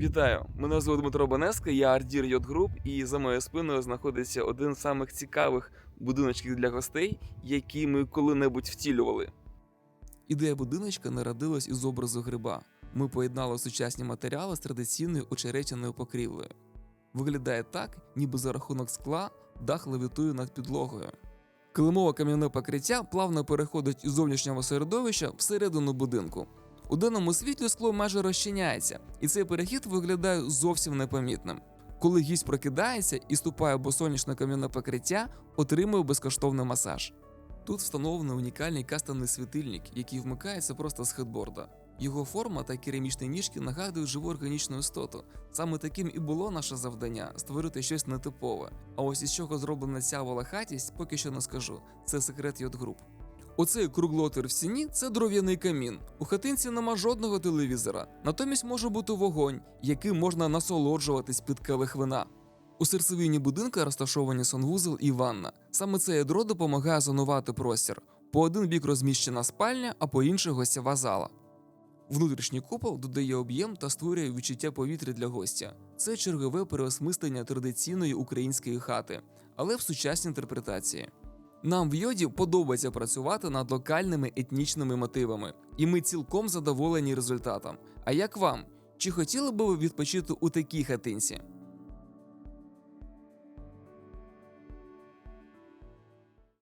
Вітаю! Мене звуть Дмитро Бенеска, я ардір Йот Груп, і за моєю спиною знаходиться один з самих цікавих будиночків для гостей, які ми коли-небудь втілювали. Ідея будиночка народилась із образу гриба. Ми поєднали сучасні матеріали з традиційною очеретяною покрівлею. Виглядає так, ніби за рахунок скла дах левітує над підлогою. Килимове кам'яне покриття плавно переходить із зовнішнього середовища всередину будинку. У денному світлі скло майже розчиняється, і цей перехід виглядає зовсім непомітним. Коли гість прокидається і ступає бо сонячне кам'яне покриття, отримує безкоштовний масаж. Тут встановлений унікальний кастомний світильник, який вмикається просто з хедборда. Його форма та керамічні ніжки нагадують живу органічну істоту. Саме таким і було наше завдання створити щось нетипове. А ось із чого зроблена ця волохатість, поки що не скажу. Це секрет йод груп. Оцей круглотир в стіні це дров'яний камін. У хатинці нема жодного телевізора, натомість може бути вогонь, яким можна насолоджуватись під келих вина. У серцевині будинка розташовані санвузол і ванна. Саме це ядро допомагає зонувати простір. По один бік розміщена спальня, а по інший гостєва зала. Внутрішній купол додає об'єм та створює відчуття повітря для гостя. Це чергове переосмислення традиційної української хати, але в сучасній інтерпретації. Нам в йоді подобається працювати над локальними етнічними мотивами, і ми цілком задоволені результатом. А як вам? Чи хотіли би ви відпочити у такій хатинці?